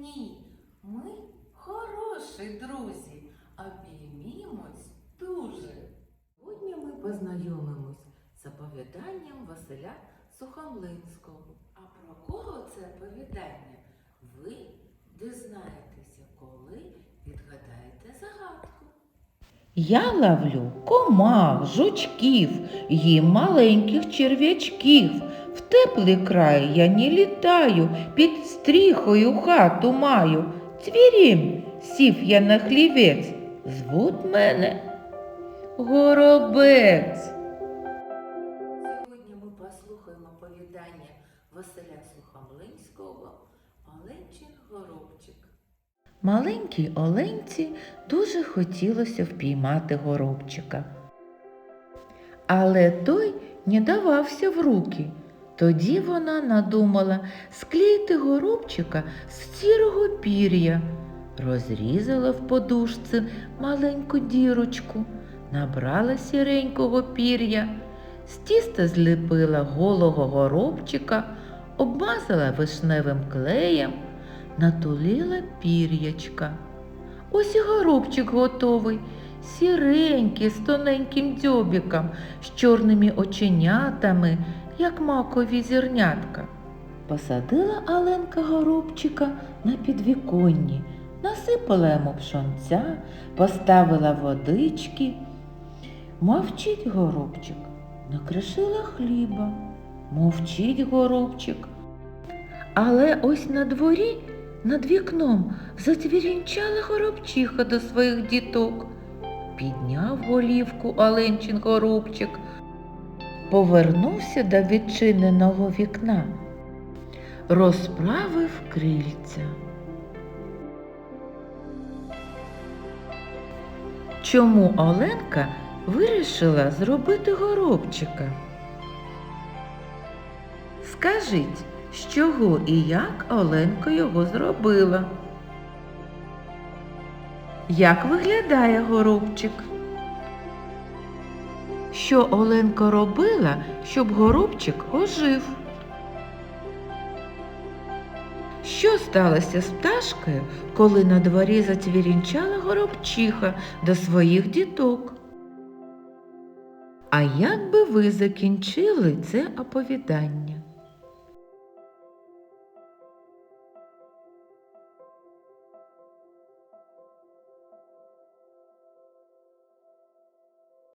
Ні, ми хороші друзі, обіймімось дуже. Сьогодні ми познайомимось з оповіданням Василя Сухомлинського. А про кого це оповідання? Ви дізнаєтеся, коли відгадаєте загадку. Я ловлю комах, жучків і маленьких черв'ячків. Теплий край я не літаю, під стріхою хату маю. Цвірім, сів я на хлівець, звуть мене Горобець. Сьогодні ми послухаємо оповідання Василя Сухомлинського Оленчин Горобчик. Маленькій Оленці дуже хотілося впіймати горобчика. Але той не давався в руки. Тоді вона надумала склеїти горобчика з сірого пір'я, розрізала в подушці маленьку дірочку, набрала сіренького пір'я, з тіста зліпила голого горобчика, обмазала вишневим клеєм, натулила пір'ячка. Ось і горобчик готовий, сіренький, з тоненьким дзьобиком, з чорними оченятами, як макові зірнятка. Посадила Аленка горобчика на підвіконні, насипала йому пшонця, поставила водички. Мовчить горобчик, накришила хліба, мовчить горобчик. Але ось на дворі, над вікном, зацвірінчала горобчиха до своїх діток. Підняв голівку Оленчин горобчик, повернувся до відчиненого вікна, розправив крильця. Чому Оленка вирішила зробити горобчика? Скажіть, з чого і як Оленка його зробила? Як виглядає горобчик? Що Оленка робила, щоб горобчик ожив? Що сталося з пташкою, коли на дворі зацвірінчала горобчиха до своїх діток? А як би ви закінчили це оповідання?